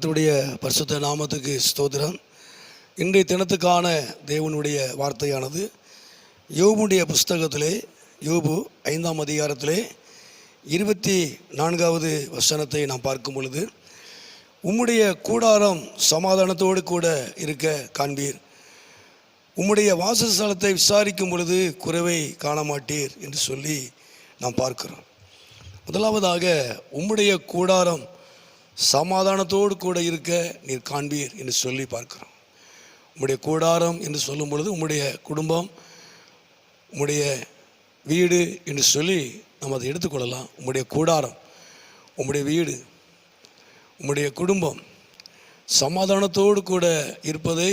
கர்த்தருடைய பரிசுத்த நாமத்துக்கு ஸ்தோத்திரம். இன்றைய தினத்துக்கான தேவனுடைய வார்த்தையானது யோபுடைய புஸ்தகத்திலே யோபு ஐந்தாம் அதிகாரத்திலே இருபத்தி நான்காவது வசனத்தை நாம் பார்க்கும் பொழுது உம்முடைய கூடாரம் சமாதானத்தோடு கூட இருக்க காண்பீர். உம்முடைய வாசஸ்தலத்தை விசாரிக்கும் பொழுது குறைவை காண மாட்டீர் என்று சொல்லி நாம் பார்க்கிறோம். முதலாவதாக உம்முடைய கூடாரம் சமாதானத்தோடு கூட இருக்க நீர் காண்பீர் என்று சொல்லி பார்க்கிறோம். உம்முடைய கூடாரம் என்று சொல்லும் பொழுது உம்முடைய குடும்பம் உம்முடைய வீடு என்று சொல்லி நம்ம அதை எடுத்துக்கொள்ளலாம் உம்முடைய கூடாரம் உம்முடைய வீடு உம்முடைய குடும்பம் சமாதானத்தோடு கூட இருப்பதை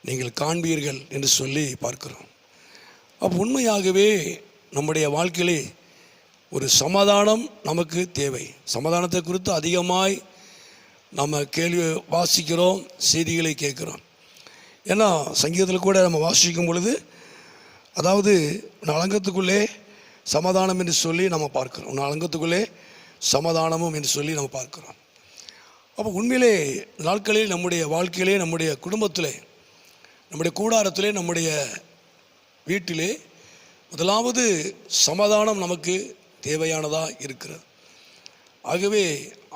நீங்கள் காண்பீர்கள் என்று சொல்லி பார்க்கிறோம். அப்போ உண்மையாகவே நம்முடைய வாழ்க்கையிலே ஒரு சமாதானம் நமக்கு தேவை. சமாதானத்தை குறித்து அதிகமாய் நம்ம கேள்வி வாசிக்கிறோம் செய்திகளை கேட்குறோம். ஏன்னா சங்கீதத்தில் கூட நம்ம வாசிக்கும் பொழுது அதாவது நலங்கத்துக்குள்ளே அலங்கத்துக்குள்ளே சமாதானம் என்று சொல்லி நம்ம பார்க்குறோம். நலங்கத்துக்குள்ளே அலங்கத்துக்குள்ளே சமாதானமும் என்று சொல்லி நம்ம பார்க்குறோம். அப்போ உண்மையிலே நாட்களில் நம்முடைய வாழ்க்கையிலே நம்முடைய குடும்பத்திலே நம்முடைய கூடாரத்திலே நம்முடைய வீட்டிலே முதலாவது சமாதானம் நமக்கு தேவையானதாக இருக்கிறது. ஆகவே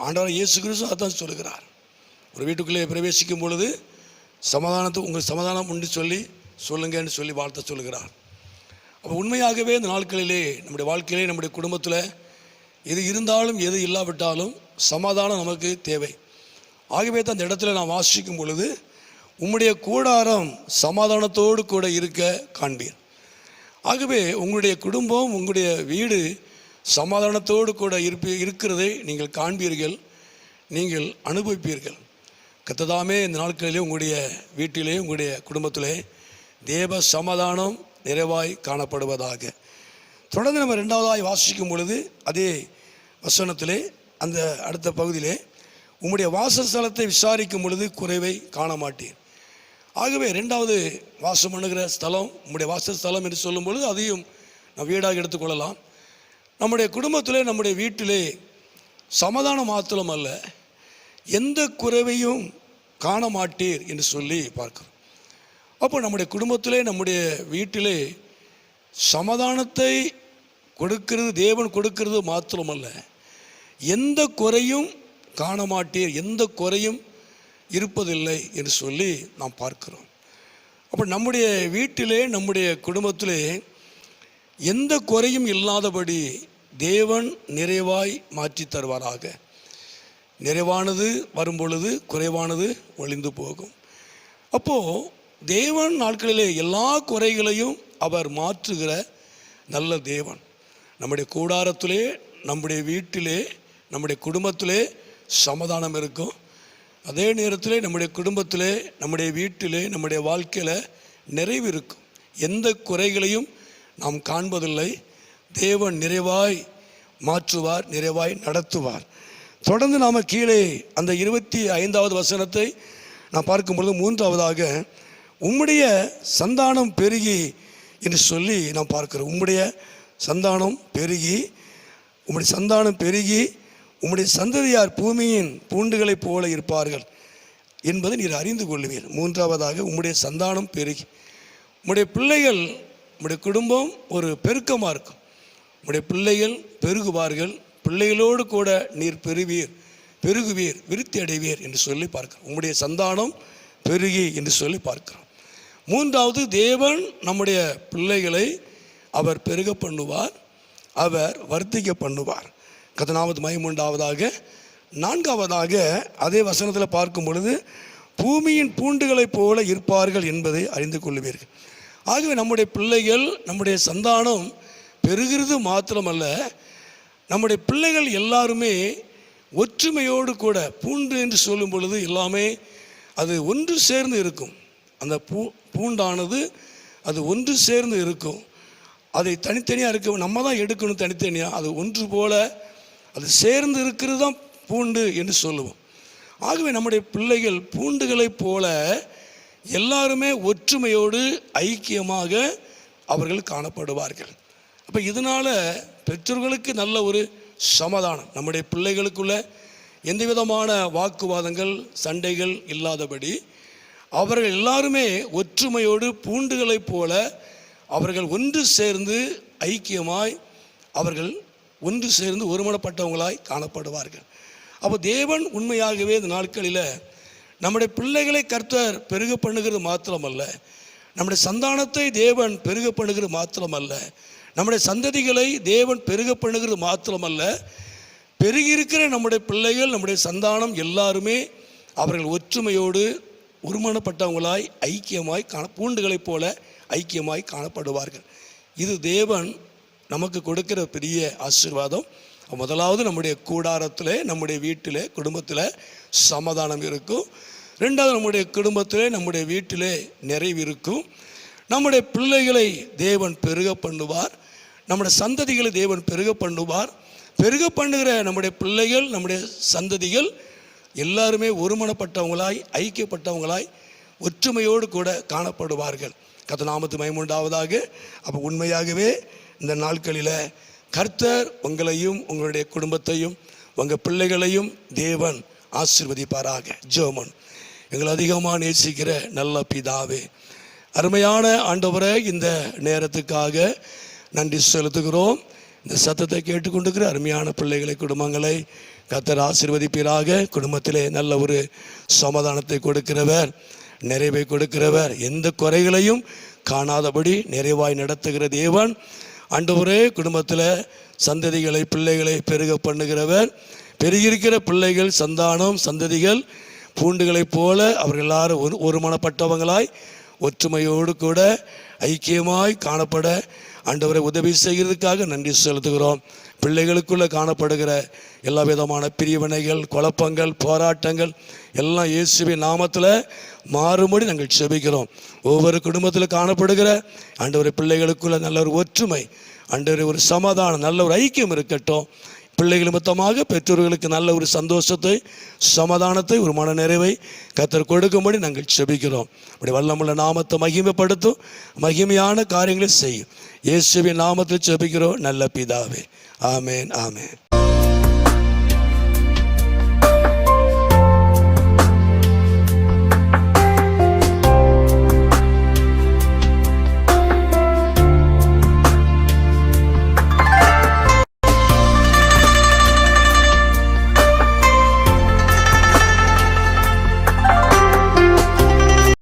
ஆண்டவர் இயேசு கிறிஸ்து அதான் சொல்லுகிறார். ஒரு வீட்டுக்குள்ளே பிரவேசிக்கும் பொழுது சமாதானத்தை உங்கள் சமாதானம் உண்டு சொல்லி சொல்லுங்கன்னு சொல்லி வாழ்த்த சொல்லுகிறார். அப்போ உண்மையாகவே இந்த நாட்களிலே நம்முடைய வாழ்க்கையிலே நம்முடைய குடும்பத்தில் எது இருந்தாலும் எது இல்லாவிட்டாலும் சமாதானம் நமக்கு தேவை. ஆகவே தான் அந்த இடத்துல நான் வாசிக்கும் பொழுது உம்முடைய கூடாரம் சமாதானத்தோடு கூட இருக்க காண்பீர். ஆகவே உங்களுடைய குடும்பம் உங்களுடைய வீடு சமாதானத்தோடு கூட இருப்பி இருக்கிறதை நீங்கள் காண்பீர்கள் நீங்கள் அனுபவிப்பீர்கள். கத்ததாமே இந்த நாட்களிலே உங்களுடைய வீட்டிலே உங்களுடைய குடும்பத்திலே தேவ சமாதானம் நிறைவாய் காணப்படுவதாக. தொடர்ந்து நம்ம ரெண்டாவதாய் வாசிக்கும் பொழுது அதே வசனத்திலே அந்த அடுத்த பகுதியிலே உம்முடைய வாசஸ்தலத்தை விசாரிக்கும் பொழுது குறைவை காண மாட்டீர் ஆகவே ரெண்டாவது வாசம் பண்ணுகிற ஸ்தலம் உம்முடைய வாசஸ்தலம் என்று சொல்லும் பொழுது அதையும் நாம் வீடாக எடுத்துக்கொள்ளலாம். நம்முடைய குடும்பத்திலே நம்முடைய வீட்டிலே சமாதானம் மாத்திரம் அல்ல எந்த குறைவையும் காண மாட்டீர் என்று சொல்லி பார்க்கிறோம். அப்போ நம்முடைய குடும்பத்திலே நம்முடைய வீட்டிலே சமாதானத்தை கொடுக்கிறது தேவன் கொடுக்கிறது மாத்திரமல்ல எந்த குறையும் காண மாட்டீர் எந்த குறையும் இருப்பதில்லை என்று சொல்லி நாம் பார்க்கிறோம். அப்போ நம்முடைய வீட்டிலே நம்முடைய குடும்பத்திலே எந்த குறையும் இல்லாதபடி தேவன் நிறைவாய் மாற்றி தருவாராக. நிறைவானது வரும்பொழுது குறைவானது ஒளிந்து போகும். அப்போது தேவன் நாட்களிலே எல்லா குறைகளையும் அவர் மாற்றுகிற நல்ல தேவன். நம்முடைய கூடாரத்திலே நம்முடைய வீட்டிலே நம்முடைய குடும்பத்திலே சமாதானம் இருக்கும். அதே நேரத்தில் நம்முடைய குடும்பத்திலே நம்முடைய வீட்டிலே நம்முடைய வாழ்க்கையில் நிறைவு இருக்கும். எந்த குறைகளையும் நாம் காண்பதில்லை. தேவன் நிறைவாய் மாற்றுவார் நிறைவாய் நடத்துவார். தொடர்ந்து நாம் கீழே அந்த இருபத்தி ஐந்தாவது வசனத்தை நான் பார்க்கும் பொழுது மூன்றாவதாக உம்முடைய சந்தானம் பெருகி என்று சொல்லி நாம் பார்க்கிறோம். உம்முடைய சந்தானம் பெருகி உம்முடைய சந்தானம் பெருகி உம்முடைய சந்ததியார் பூமியின் பூண்டுகளைப் போல இருப்பார்கள் என்பதை நீர் அறிந்து கொள்ளுவீர் மூன்றாவதாக உம்முடைய சந்தானம் பெருகி. உம்முடைய பிள்ளைகள் உம்முடைய குடும்பம் ஒரு பெருக்கமாக இருக்கும். உடைய பிள்ளைகள் பெருகுவார்கள். பிள்ளைகளோடு கூட நீர் பெறுவீர். பெருகுவீர் விருத்தி அடைவீர் என்று சொல்லி பார்க்கிறோம். உம்முடைய சந்தானம் பெருகி என்று சொல்லி பார்க்கிறோம். மூன்றாவது தேவன் நம்முடைய பிள்ளைகளை அவர் பெருக பண்ணுவார் அவர் வர்த்திக்க பண்ணுவார். கதனாவது மைமூண்டாவதாக நான்காவதாக அதே வசனத்தில் பார்க்கும் பொழுது பூமியின் பூண்டுகளைப் போல இருப்பார்கள் என்பதை அறிந்து கொள்வீர்கள். ஆகவே நம்முடைய பிள்ளைகள் நம்முடைய சந்தானம் பெருகிறது மாத்திரமல்ல நம்முடைய பிள்ளைகள் எல்லாருமே ஒற்றுமையோடு கூட பூண்டு என்று சொல்லும் பொழுது எல்லாமே அது ஒன்று சேர்ந்து இருக்கும். அந்த பூ பூண்டானது அது ஒன்று சேர்ந்து இருக்கும். அதை தனித்தனியாக இருக்க நம்ம தான் எடுக்கணும் தனித்தனியாக அது ஒன்று போல அது சேர்ந்து இருக்கிறது தான் பூண்டு என்று சொல்லுவோம். ஆகவே நம்முடைய பிள்ளைகள் பூண்டுகளைப் போல எல்லாருமே ஒற்றுமையோடு ஐக்கியமாக அவர்கள் காணப்படுவார்கள். அப்போ இதனால் பெற்றோர்களுக்கு நல்ல ஒரு சமாதானம். நம்முடைய பிள்ளைகளுக்குள்ள எந்த விதமான வாக்குவாதங்கள் சண்டைகள் இல்லாதபடி அவர்கள் எல்லாருமே ஒற்றுமையோடு பூண்டுகளைப் போல அவர்கள் ஒன்று சேர்ந்து ஐக்கியமாய் அவர்கள் ஒன்று சேர்ந்து ஒருமனப்பட்டவங்களாய் காணப்படுவார்கள். அப்போ தேவன் உண்மையாகவே இந்த நாட்களில் நம்முடைய பிள்ளைகளை கர்த்தர் பெருக பண்ணுகிறது மாத்திரமல்ல. நம்முடைய சந்தானத்தை தேவன் பெருக பண்ணுகிறது மாத்திரமல்ல. நம்முடைய சந்ததிகளை தேவன் பெருக பண்ணுகிறது மாத்திரமல்ல பெருகியிருக்கிற நம்முடைய பிள்ளைகள் நம்முடைய சந்தானம் எல்லாருமே அவர்கள் ஒற்றுமையோடு ஒருமனப்பட்டவங்களாய் ஐக்கியமாய் காண பூண்டுகளைப் போல ஐக்கியமாய் காணப்படுவார்கள். இது தேவன் நமக்கு கொடுக்கிற பெரிய ஆசீர்வாதம். முதலாவது நம்முடைய கூடாரத்தில் நம்முடைய வீட்டில் குடும்பத்தில் சமாதானம் இருக்கும். ரெண்டாவது நம்முடைய குடும்பத்தில் நம்முடைய வீட்டிலே நிறைவு இருக்கும். நம்முடைய பிள்ளைகளை தேவன் பெருக பண்ணுவார். நம்முடைய சந்ததிகளை தேவன் பெருக பண்ணுவார். பெருக பண்ணுகிற நம்முடைய பிள்ளைகள் நம்முடைய சந்ததிகள் எல்லாருமே ஒருமனப்பட்டவங்களாய் ஐக்கியப்பட்டவங்களாய் ஒற்றுமையோடு கூட காணப்படுவார்கள். கத்த நாமத்து மயமுண்டாவதாக அப்போ உண்மையாகவே இந்த நாட்களில் கர்த்தர் உங்களையும் உங்களுடைய குடும்பத்தையும் உங்கள் பிள்ளைகளையும் தேவன் ஆசிர்வதிப்பாராக. ஜோமன் எங்களை அதிகமாக நேசிக்கிற நல்ல பிதாவே அருமையான ஆண்டவரை இந்த நேரத்துக்காக நன்றி செலுத்துகிறோம். இந்த சத்தத்தை கேட்டுக்கொண்டிருக்கிற அருமையான பிள்ளைகளை குடும்பங்களை கத்தர் ஆசிர்வதிப்பீராக. குடும்பத்திலே நல்ல ஒரு சமாதானத்தை கொடுக்கிறவர் நிறைவை கொடுக்கிறவர். எந்த குறைகளையும் காணாதபடி நிறைவாய் நடத்துகிற தேவன். ஆண்டவரே குடும்பத்தில் சந்ததிகளை பிள்ளைகளை பெருக பண்ணுகிறவர். பெருகியிருக்கிற பிள்ளைகள் சந்தானம் சந்ததிகள் பூண்டுகளைப் போல அவர்கள் எல்லாரும் ஒரு ஒருமனப்பட்டவங்களாய் ஒற்றுமையோடு கூட ஐக்கியமாய் காணப்பட ஆண்டவரை உதவி செய்கிறதுக்காக நன்றி செலுத்துகிறோம். பிள்ளைகளுக்குள்ளே காணப்படுகிற எல்லா விதமான பிரிவினைகள் குழப்பங்கள் போராட்டங்கள் எல்லாம் இயேசுவின் நாமத்தில் மாறுபடி நாங்கள் செபிக்கிறோம். ஒவ்வொரு குடும்பத்தில் காணப்படுகிற ஆண்டவர் பிள்ளைகளுக்குள்ள நல்ல ஒரு ஒற்றுமை ஆண்டவர் ஒரு சமாதானம் நல்ல ஒரு ஐக்கியம் இருக்கட்டும். பிள்ளைகள் மொத்தமாக பெற்றோர்களுக்கு நல்ல ஒரு சந்தோஷத்தை சமாதானத்தை ஒரு மன நிறைவை கத்தர் கொடுக்கும்படி நாங்கள் செபிக்கிறோம் அப்படி வல்லமுள்ள நாமத்தை மகிமைப்படுத்தும் மகிமையான காரியங்களை செய்யும் இயேசுவின் நாமத்தில் செபிக்கிறோம் நல்ல பிதாவே. ஆமேன் ஆமேன்.